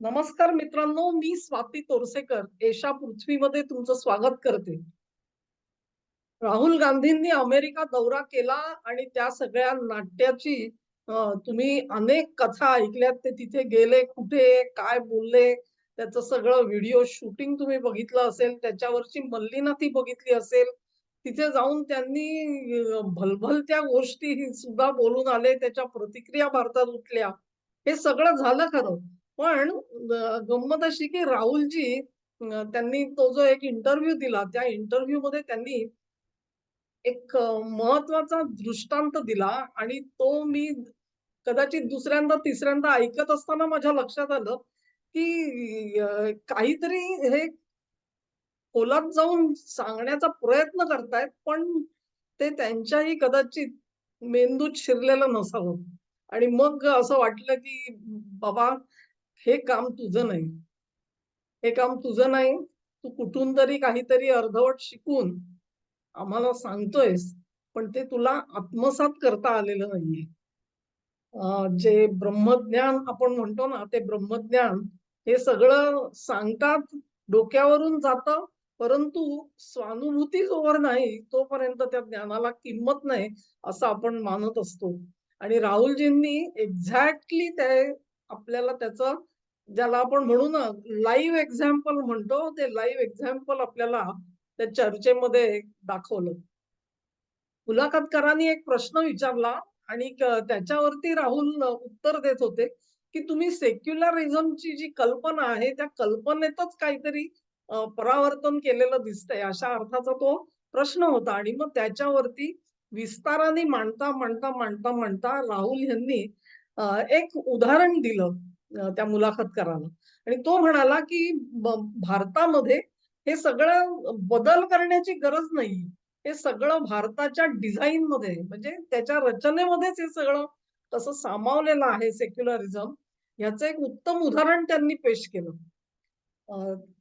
नमस्कार मित्रांनो मी स्वाती तोरसेकर. एशा पृथ्वीमध्ये तुमचं स्वागत करते. राहुल गांधींनी अमेरिका दौरा केला आणि त्या सगळ्या नाट्याची तुम्ही अनेक कथा ऐकल्यात ते तिथे गेले कुठे काय बोलले त्याचं सगळं व्हिडिओ शूटिंग तुम्ही बघितलं असेल त्याच्यावरची मल्लीनाथी बघितली असेल तिथे जाऊन त्यांनी भलभलत्या गोष्टी सुद्धा बोलून आले त्याच्या प्रतिक्रिया भारतात उठल्या. हे सगळं झालं खरं. पण गंमत अशी की राहुलजी त्यांनी तो जो एक इंटरव्ह्यू दिला त्या इंटरव्ह्यू मध्ये त्यांनी एक महत्त्वाचा दृष्टांत दिला आणि तो मी कदाचित दुसऱ्यांदा तिसऱ्यांदा ऐकत असताना माझ्या लक्षात आलं की काहीतरी हे खोलात जाऊन सांगण्याचा प्रयत्न करतायत पण ते त्यांच्याही कदाचित मेंदूत शिरलेलं नसावं. आणि मग असं वाटलं की बाबा हे काम तुझं नाही. हे काम तुझं नाही. तू कुठून तरी काहीतरी अर्धवट शिकून आम्हाला सांगतोयस पण ते तुला आत्मसात करता आलेलं नाहीये. अं, जे ब्रह्मज्ञान आपण म्हणतो ना ते ब्रह्मज्ञान हे सगळं सांगतात डोक्यावरून जात परंतु स्वानुभूती जोवर नाही तोपर्यंत त्या ज्ञानाला किंमत नाही असं आपण मानत असतो. आणि राहुलजींनी एक्झॅक्टली ते आपल्याला त्याचं ज्याला आपण म्हणू ना लाईव्ह एक्झाम्पल म्हणतो ते लाईव्ह एक्झाम्पल आपल्याला त्या चर्चेमध्ये दाखवलं. मुलाखतकारांनी एक प्रश्न विचारला आणि त्याच्यावरती राहुल उत्तर देत होते की तुम्ही सेक्युलरिझमची जी कल्पना आहे त्या कल्पनेतच काहीतरी परावर्तन केलेलं दिसतंय अशा अर्थाचा तो प्रश्न होता. आणि मग त्याच्यावरती विस्ताराने मांडता मांडता मांडता मांडता राहुल यांनी एक उदाहरण दिलं. त्या मुलाखत कराला आणि तो म्हणाला की भारतामध्ये हे सगळं बदल करण्याची गरज नाही. हे सगळं भारताच्या डिझाईन मध्ये म्हणजे त्याच्या रचनेमध्येच हे सगळं कसं सामावलेलं आहे सेक्युलरिझम. याचं एक उत्तम उदाहरण त्यांनी पेश केलं.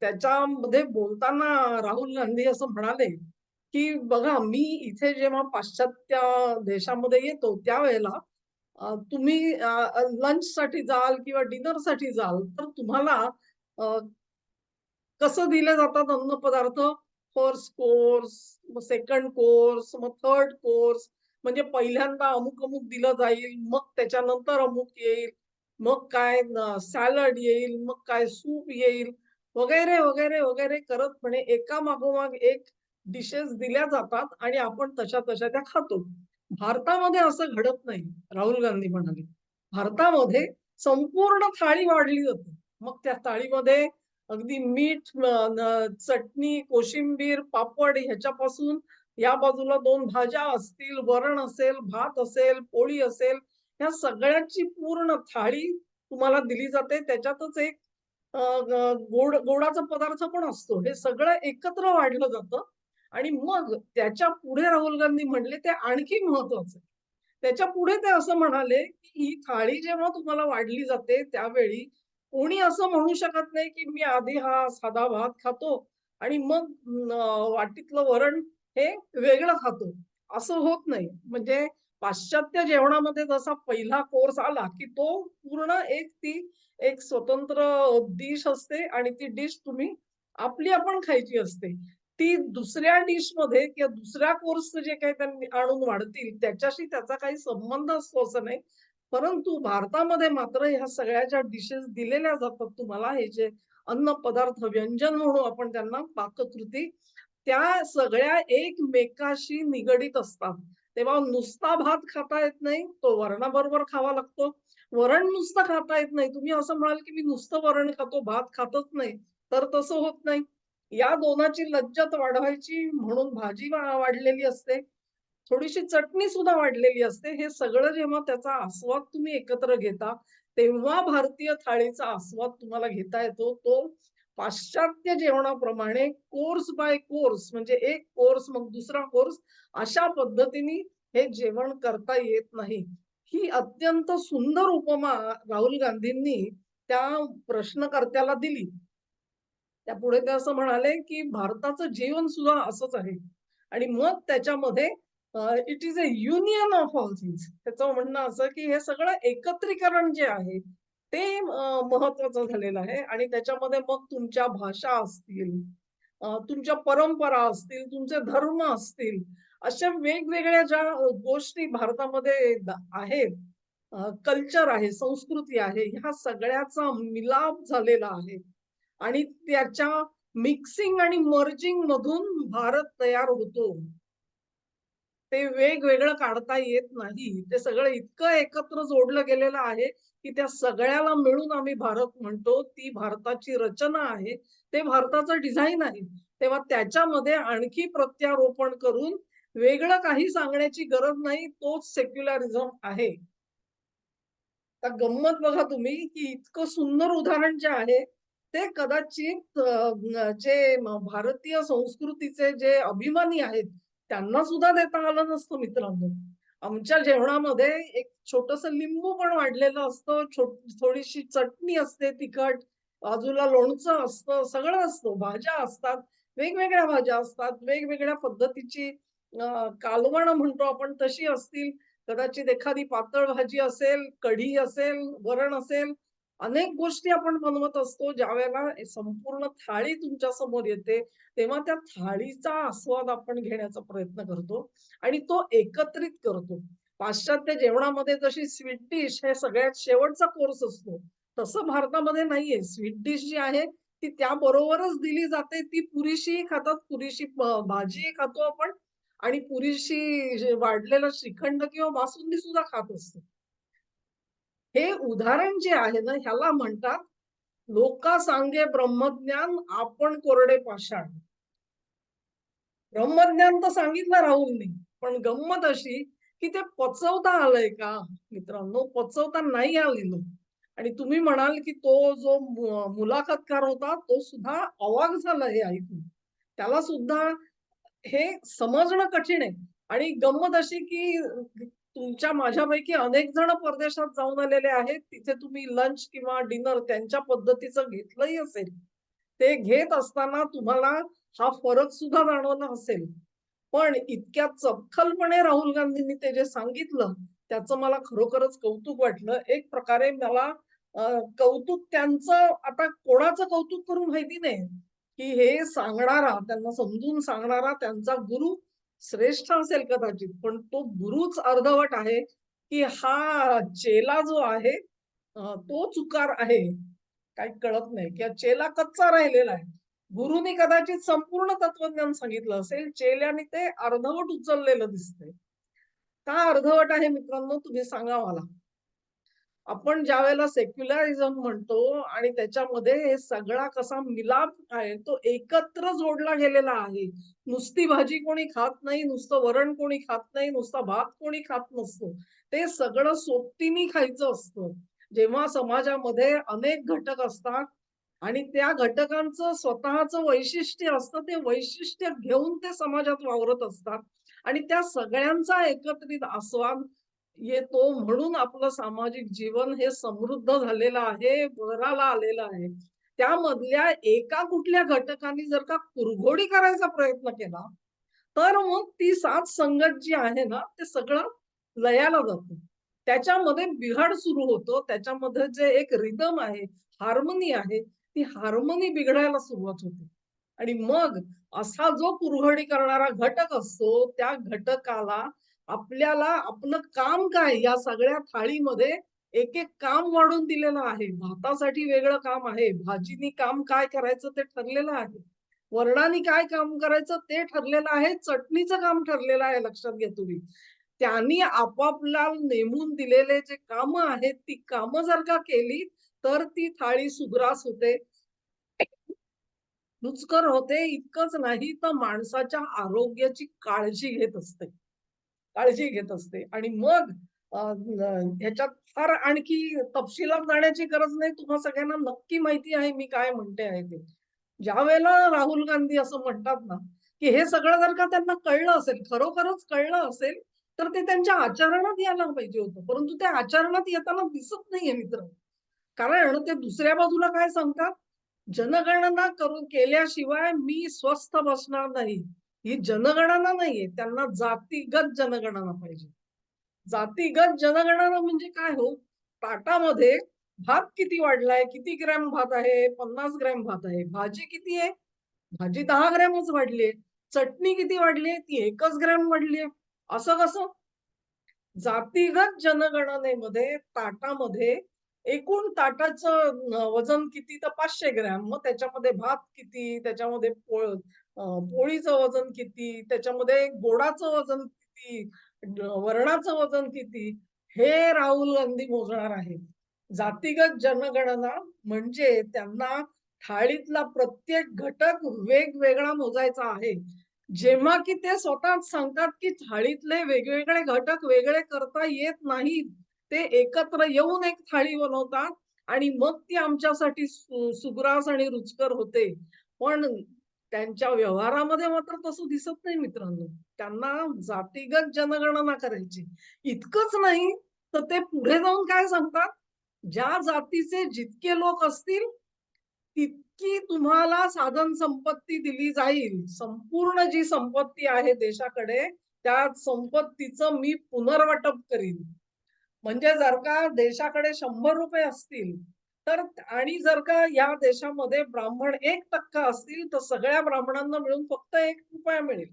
त्याच्यामध्ये बोलताना राहुल गांधी असं म्हणाले की बघा मी इथे जेव्हा पाश्चात्य देशामध्ये येतो त्यावेळेला तुम्ही लंच साठी जाल किंवा डिनरसाठी जाल तर तुम्हाला कसं दिले जातात अन्न पदार्थ? फर्स्ट कोर्स मग सेकंड कोर्स मग थर्ड कोर्स म्हणजे पहिल्यांदा अमुक अमुक दिलं जाईल मग त्याच्यानंतर अमुक येईल मग काय सॅलड येईल मग काय सूप येईल वगैरे वगैरे वगैरे करत म्हणे एका मागोमाग एक डिशेस दिल्या जातात आणि आपण तशा तशा त्या खातो. भारतामध्ये असं घडत नाही राहुल गांधी म्हणाले. भारतामध्ये संपूर्ण थाळी वाढली जाते मग त्या थाळीमध्ये अगदी मीठ चटणी कोशिंबीर पापड ह्याच्यापासून या बाजूला दोन भाज्या असतील वरण असेल भात असेल पोळी असेल ह्या सगळ्याची पूर्ण थाळी तुम्हाला दिली जाते. त्याच्यातच एक गोड गोडाचा पदार्थ पण असतो. हे सगळं एकत्र वाढलं जातं. आणि मग त्याच्या पुढे राहुल गांधी म्हणले ते आणखी महत्वाचं. त्याच्या पुढे ते असं म्हणाले की ही थाळी जेव्हा तुम्हाला वाढली जाते त्यावेळी कोणी असं म्हणू शकत नाही की मी आधी हा साधा भात खातो आणि मग वाटीतलं वरण हे वेगळं खातो. असं होत नाही. म्हणजे पाश्चात्य जेवणामध्ये जसा पहिला कोर्स आला की तो पूर्ण एक ती एक स्वतंत्र डिश असते आणि ती डिश तुम्ही आपली आपण खायची असते. ती दुसऱ्या डिशमध्ये किंवा दुसऱ्या कोर्सचं जे काही त्यांनी आणून वाढतील त्याच्याशी त्याचा काही संबंध असतो असं नाही. परंतु भारतामध्ये मात्र ह्या सगळ्या ज्या डिशेस दिलेल्या जातात. तुम्हाला हे जे अन्न पदार्थ व्यंजन म्हणू आपण त्यांना पाककृती त्या सगळ्या एकमेकाशी निगडीत असतात. तेव्हा नुसता भात खाता येत नाही तो वरणाबरोबर खावा लागतो. वरण नुसतं खाता येत नाही. तुम्ही असं म्हणाल की मी नुसतं वरण खातो भात खातच नाही. तर तसं होत नाही. या दोनाची लज्जत वाढवायची म्हणून भाजी वाढलेली असते. थोडीशी चटणी सुद्धा वाढलेली असते. हे सगळं जेव्हा त्याचा आस्वाद तुम्ही एकत्र घेता तेव्हा भारतीय थाळीचा आस्वाद तुम्हाला घेता येतो. तो पाश्चात्य जेवणाप्रमाणे कोर्स बाय कोर्स म्हणजे एक कोर्स मग दुसरा कोर्स अशा पद्धतीने हे जेवण करता येत नाही. ही अत्यंत सुंदर उपमा राहुल गांधींनी त्या प्रश्नकर्त्याला दिली. त्या पुढे ते असं म्हणाले की भारताचं जीवन सुद्धा असंच आहे. आणि मग त्याच्यामध्ये it is a union of all things त्याचं म्हणणं असं की हे सगळं एकत्रीकरण जे आहे ते महत्वाचं झालेलं आहे. आणि त्याच्यामध्ये मग तुमच्या भाषा असतील, तुमच्या परंपरा असतील, तुमचे धर्म असतील, अशा वेगवेगळ्या ज्या गोष्टी भारतामध्ये आहेत, कल्चर आहे, संस्कृती आहे, ह्या सगळ्याचा मिलाप झालेला आहे. आणि त्याच्या मिक्सिंग आणि मर्जिंग मधून भारत तयार होतो. ते वेगवेगळं काढता येत नाही. ते सगळं इतकं एकत्र जोडलं गेलेलं आहे, की त्या सगळ्याला मिळून आम्ही भारत म्हणतो. ती भारताची रचना आहे. ते भारताचं डिझाईन आहे. तेव्हा त्याच्यामध्ये आणखी प्रत्यारोपण करून वेगळं काही सांगण्याची गरज नाही. तोच सेक्युलरिझम आहे. आता गंमत बघा तुम्ही, की इतकं सुंदर उदाहरण जे आहे, ते कदाचित जे भारतीय संस्कृतीचे जे अभिमानी आहेत, त्यांना सुद्धा देता आलं नसतं मित्रांनो. आमच्या जेवणामध्ये एक छोटंसं लिंबू पण वाढलेलं असतं, थोडीशी चटणी असते तिखट, बाजूला लोणचं असतं, सगळं असतं. भाज्या असतात, वेगवेगळ्या भाज्या असतात, वेगवेगळ्या पद्धतीची कालवण म्हणतो आपण तशी असतील. कदाचित एखादी पातळ भाजी असेल, कढी असेल, वरण असेल, अनेक गोष्टी आपण बनवत असतो. ज्या वेळेला संपूर्ण थाळी तुमच्यासमोर येते, तेव्हा त्या थाळीचा आस्वाद आपण घेण्याचा प्रयत्न करतो आणि तो एकत्रित करतो. पाश्चात्य जेवणामध्ये जशी स्वीट डिश हे सगळ्यात शेवटचा कोर्स असतो, तसं भारतामध्ये नाहीये. स्वीट डिश जी आहे, ती त्याबरोबरच दिली जाते. ती पुरीशीही खातात, पुरीशी भाजीही खातो आपण आणि पुरीशी वाढलेलं श्रीखंड किंवा बासुंदी सुद्धा खात असतो. हे उदाहरण जे आहे ना, ह्याला म्हणतात, "लोका सांगे ब्रह्मज्ञान, आपण कोरडे पाषाण." ब्रह्मज्ञान तर सांगितलं राहुलनी, पण गंमत अशी, की ते पचवता आलंय का? मित्रांनो, पचवता नाही आलेलं. आणि तुम्ही म्हणाल, की तो जो मुलाखतकार होता, तो सुद्धा अवाग झाला हे ऐकून. त्याला सुद्धा हे समजणं कठीण आहे आणि गंमत अशी की तुमच्या माझ्यापैकी अनेक जण परदेशात जाऊन आलेले आहेत. तिथे तुम्ही लंच किंवा डिनर त्यांच्या पद्धतीचं घेतलंही असेल. ते घेत असताना तुम्हाला हा फरक सुद्धा जाणवला असेल. पण इतक्या चपखलपणे राहुल गांधींनी ते जे सांगितलं, त्याचं मला खरोखरच कौतुक वाटलं. एक प्रकारे मला कौतुक त्यांचं आता कोणाचं कौतुक करून माहिती नाही. की हे सांगणारा, त्यांना समजून सांगणारा त्यांचा गुरु श्रेष्ठ असेल कदाचित, पण तो गुरुच अर्धवट आहे, की हा चेला जो आहे तो चुकार आहे. काही कळत नाही किंवा चेला कच्चा राहिलेला आहे. गुरुनी कदाचित संपूर्ण तत्वज्ञान सांगितलं असेल, चेल्याने ते अर्धवट उचललेलं दिसतंय. का अर्धवट आहे मित्रांनो तुम्ही सांगा मला? आपण ज्या वेळेला सेक्युलरिझम म्हणतो आणि त्याच्यामध्ये हे सगळा कसा मिलाप आहे, तो एकत्र जोडला गेलेला आहे. नुसती भाजी कोणी खात नाही, नुसतं वरण कोणी खात नाही, नुसता भात कोणी खात नसतो. ते सगळं सोबतीने खायचं असतं. जेव्हा समाजामध्ये अनेक घटक असतात आणि त्या घटकांचं स्वतःचं वैशिष्ट्य असतं, ते वैशिष्ट्य घेऊन ते समाजात वावरत असतात आणि त्या सगळ्यांचा एकत्रित आस्वाद येतो म्हणून आपलं सामाजिक जीवन हे समृद्ध झालेलं आहे, भराला आलेलं आहे. त्यामधल्या एका कुठल्या घटकाने जर का कुरघोडी करायचा प्रयत्न केला, तर मग ती सात संगत जी आहे ना, ते सगळं लयाला जातो त्याच्यामध्ये बिघाड सुरू होतो. त्याच्यामध्ये जे एक रिदम आहे, हार्मनी आहे, ती हार्मनी बिघडायला सुरुवात होते. आणि मग असा जो कुरघोडी करणारा घटक असतो, त्या घटकाला आपल्याला आपलं काम काय या सगळ्या थाळीमध्ये एक-एक काम वाढून दिलेलं आहे. भातासाठी वेगळं काम आहे. भाजीनी काम काय करायचं ते ठरलेलं आहे. वरणानी काय काम करायचं ते ठरलेलं आहे. चटणीचं काम ठरलेलं आहे लक्षात घ्या तुम्ही. त्यांनी आपापला नेमून दिलेले जे काम आहेत, ती कामं जर का केली, तर ती थाळी सुग्रास होते. रुचकर होते. इतकंच नाही तर माणसाच्या आरोग्याची काळजी घेत असते. काळजी घेत असते आणि मग ह्याच्यात फार आणखी तपशिलात जाण्याची गरज नाही. तुम्हा सगळ्यांना नक्की माहिती आहे मी काय म्हणते आहे ते. ज्यावेळेला राहुल गांधी असं म्हणतात ना, की हे सगळं जर का त्यांना कळलं असेल, खरोखरच कळलं असेल, तर ते त्यांच्या आचरणात यायला पाहिजे होतं. परंतु ते आचरणात येताना दिसत नाहीये मित्र कारण ते दुसऱ्या बाजूला काय सांगतात, जनगणना करून केल्याशिवाय मी स्वस्थ बसणार नाही. ही जनगणना नाहीये. त्यांना जातीगत जनगणना पाहिजे. जातीगत जनगणना म्हणजे काय हो? ताटामध्ये भात किती वाढलाय किती ग्रॅम भात आहे पन्नास ग्रॅम भात आहे भाजी किती आहे भाजी दहा ग्रॅमच वाढली आहे चटणी किती वाढली आहे ती एकच ग्रॅम वाढली आहे असं कसं जातीगत जनगणनेमध्ये ताटामध्ये एकूण ताटाचं वजन किती तर पाचशे ग्रॅम मग त्याच्यामध्ये भात किती त्याच्यामध्ये पोळ पोळीचं वजन किती त्याच्यामध्ये गोडाचं वजन किती वर्णाचं वजन किती हे राहुल गांधी मोजणार आहेत. जातीगत जनगणना म्हणजे त्यांना थाळीतला प्रत्येक घटक वेगवेगळा मोजायचा आहे. जेव्हा की ते स्वतःच सांगतात की थाळीतले वेगवेगळे घटक वेगळे करता येत नाहीत ते एकत्र येऊन एक थाळी बनवतात आणि मग ती आमच्यासाठी सुग्रास आणि रुचकर होते. पण त्यांच्या व्यवहारामध्ये मात्र तसं दिसत नाही मित्रांनो. त्यांना जातीगत जनगणना करायची. इतकंच नाही तर ते पुढे जाऊन काय सांगतात? ज्या जातीचे जितके लोक असतील तितकी तुम्हाला साधन संपत्ती दिली जाईल. संपूर्ण जी संपत्ती आहे देशाकडे त्या संपत्तीचं मी पुनर्वाटप करीन. म्हणजे जर का देशाकडे शंभर रुपये असतील तर आणि जर का या देशामध्ये ब्राह्मण एक टक्का असतील तर सगळ्या ब्राह्मणांना मिळून फक्त एक रुपया मिळेल.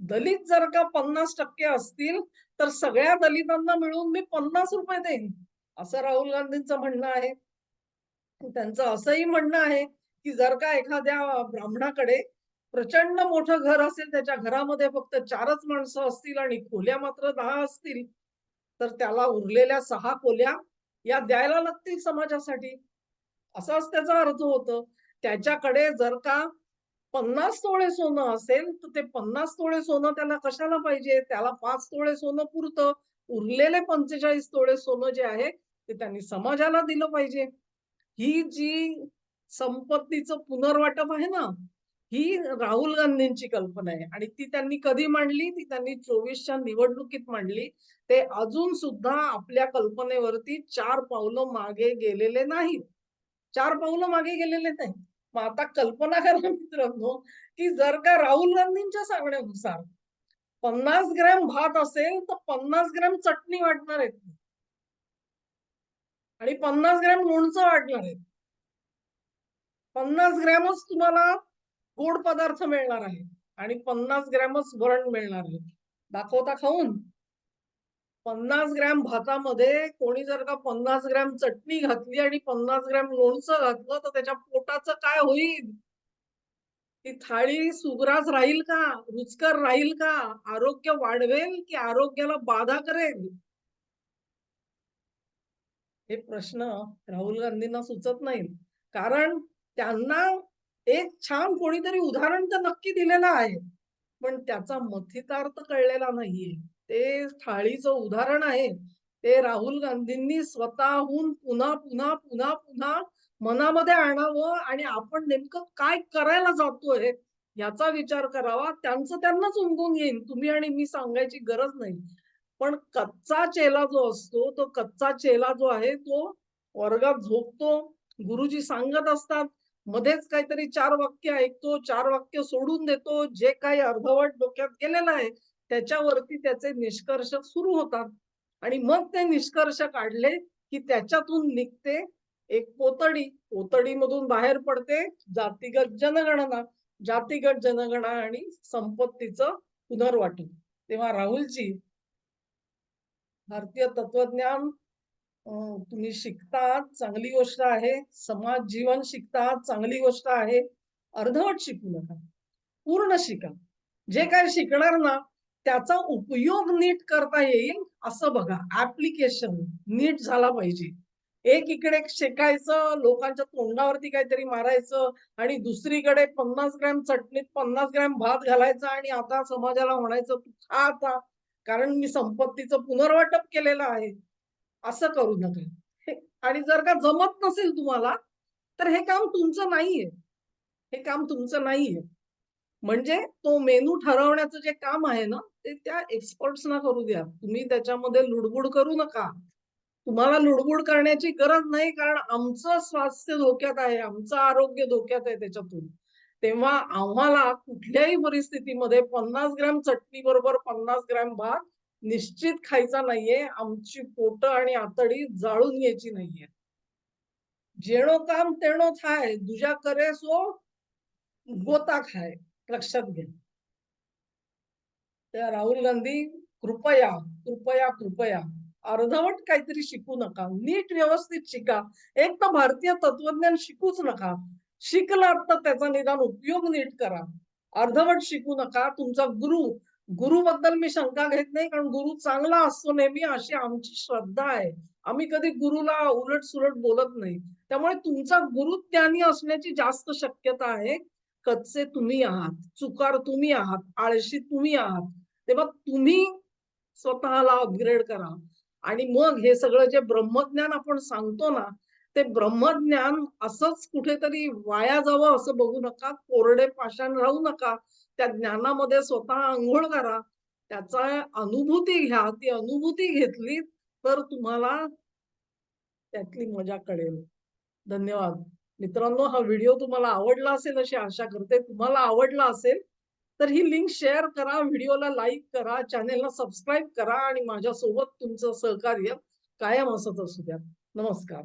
दलित जर का पन्नास टक्के असतील तर सगळ्या दलितांना मिळून मी पन्नास रुपये देईन असं राहुल गांधींचं म्हणणं आहे. त्यांचं असंही म्हणणं आहे की जर का एखाद्या ब्राह्मणाकडे प्रचंड मोठं घर असेल त्याच्या घरामध्ये फक्त चारच माणसं असतील आणि खोल्या मात्र दहा असतील तर त्याला उरलेल्या सहा खोल्या या द्यायला लागतील समाजासाठी. असाच त्याचा अर्थ होतो. त्याच्याकडे जर का पन्नास तोळे सोनं असेल तर ते पन्नास तोळे सोनं त्याला कशाला पाहिजे? त्याला पाच तोळे सोनं पुरतं. उरलेले पंचेचाळीस तोळे सोनं जे आहे ते त्यांनी समाजाला दिलं पाहिजे. ही जी संपत्तीचं पुनर्वाटप आहे ना ही राहुल गांधींची कल्पना आहे. आणि ती त्यांनी कधी मांडली? ती त्यांनी चोवीसच्या निवडणुकीत मांडली. ते अजून सुद्धा आपल्या कल्पनेवरती चार पावलं मागे गेलेले नाहीत. चार पावलं मागे गेलेले नाही मग आता कल्पना करा मित्रांनो की जर का राहुल गांधींच्या सांगण्यानुसार पन्नास ग्रॅम भात असेल तर पन्नास ग्रॅम चटणी वाटणार आहेत आणि पन्नास ग्रॅम लोणचं वाटणार आहे. पन्नास ग्रॅमच तुम्हाला गोड पदार्थ मिळणार आहे आणि पन्नास ग्रॅमच वरण मिळणार आहे. दाखवता खाऊन? पन्नास ग्रॅम भातामध्ये कोणी जर का पन्नास ग्रॅम चटणी घातली आणि पन्नास ग्रॅम लोणचं घातलं तर त्याच्या पोटाचं काय होईल? ती थाळी सुग्रास राहील का? रुचकर राहील का? आरोग्य वाढवेल की आरोग्याला बाधा करेल? हे प्रश्न राहुल गांधींना सुचत नाहीत. कारण त्यांना एक छान कोणीतरी उदाहरण तर नक्की दिलेलं आहे. पण त्याचा मथितार्थ कळलेला नाहीये. ते थाळीचं उदाहरण आहे. ते राहुल गांधींनी स्वतःहून पुन्हा पुन्हा पुन्हा पुन्हा मनामध्ये आणावं आणि आपण नेमकं काय करायला जातोय याचा विचार करावा. त्यांचं त्यांनाच उमगून येईल तुम्ही आणि मी सांगायची गरज नाही. पण कच्चा चेला जो असतो तो कच्चा चेला जो आहे तो वर्गात झोपतो. गुरुजी सांगत असतात मध्येच काहीतरी चार वाक्य ऐकतो चार वाक्य सोडून देतो जे काही अर्धवट डोक्यात गेलेलं आहे त्याच्यावरती त्याचे निष्कर्ष सुरू होतात. आणि मग ते निष्कर्ष काढले की त्याच्यातून निघते एक पोतडी. पोतडीमधून बाहेर पडते जातीगत जनगणना. जातीगत जनगणना आणि संपत्तीचं पुनर्वाटप तेव्हा राहुलजी भारतीय तत्वज्ञान तुम्ही शिकतात चांगली गोष्ट आहे. समाज जीवन शिकतात चांगली गोष्ट आहे. अर्धवट शिकू नका. पूर्ण शिका. जे काय शिकणार ना त्याचा उपयोग नीट करता येईल असं बघा. ऍप्लिकेशन नीट झाला पाहिजे. एक इकडे शेकायचं लोकांच्या तोंडावरती काहीतरी मारायचं आणि दुसरीकडे पन्नास ग्रॅम चटणीत पन्नास ग्रॅम भात घालायचा आणि आता समाजाला म्हणायचं तू खा आता. कारण मी संपत्तीचं पुनर्वाटप केलेलं आहे. असं करू नका. आणि जर का जमत नसेल तुम्हाला तर हे काम तुमचं नाहीये. हे काम तुमचं नाहीये. म्हणजे तो मेनू ठरवण्याचं जे काम आहे ना ते त्या एक्सपर्ट्सना करू द्या. तुम्ही त्याच्यामध्ये लुडबुड करू नका. तुम्हाला लुडबुड करण्याची गरज नाही कारण आमचं स्वास्थ्य धोक्यात आहे आमचं आरोग्य धोक्यात आहे त्याच्यातून. तेव्हा आम्हाला कुठल्याही परिस्थितीमध्ये पन्नास ग्रॅम चटणी बरोबर पन्नास ग्रॅम भात निश्चित खायचा नाहीये आमची पोट आणि आतडी जाळून यायची नाहीये. जेणो काम तेणो थाय दुजा करे सो गोता खाय लक्षात घ्या त्या राहुल गांधी कृपया कृपया कृपया अर्धवट काहीतरी शिकू नका नीट व्यवस्थित शिका. एक तर भारतीय तत्वज्ञान शिकूच नका. शिकलात तर त्याचा निदान उपयोग नीट करा. अर्धवट शिकू नका तुमचा गुरु गुरुबद्दल मी शंका घेत नाही कारण गुरु चांगला असतो नेहमी अशी आमची श्रद्धा आहे. आम्ही कधी गुरुला उलट सुलट बोलत नाही. त्यामुळे तुमचा गुरु ज्ञानी असण्याची जास्त शक्यता आहे. कच्चे तुम्ही आहात चुकार तुम्ही आहात आळशी तुम्ही आहात. तेव्हा तुम्ही स्वतःला अपग्रेड करा. आणि मग हे सगळं जे ब्रह्मज्ञान आपण सांगतो ना ते ब्रह्मज्ञान असंच कुठेतरी वाया जावं असं बघू नका कोरडे पाषाण राहू नका. त्या ज्ञानामध्ये स्वतः आंघोळ करा. त्याचा अनुभूती घ्या. ती अनुभूती घेतली तर तुम्हाला त्यातली मजा कळेल. धन्यवाद. मित्रांनो हा व्हिडिओ तुम्हाला आवडला असेल अशी आशा करते. तुम्हाला आवडला असेल तर ही लिंक शेअर करा व्हिडिओला लाईक करा चॅनेलला सबस्क्राईब करा आणि माझ्यासोबत तुमचं सहकार्य कायम असत असू द्या. नमस्कार.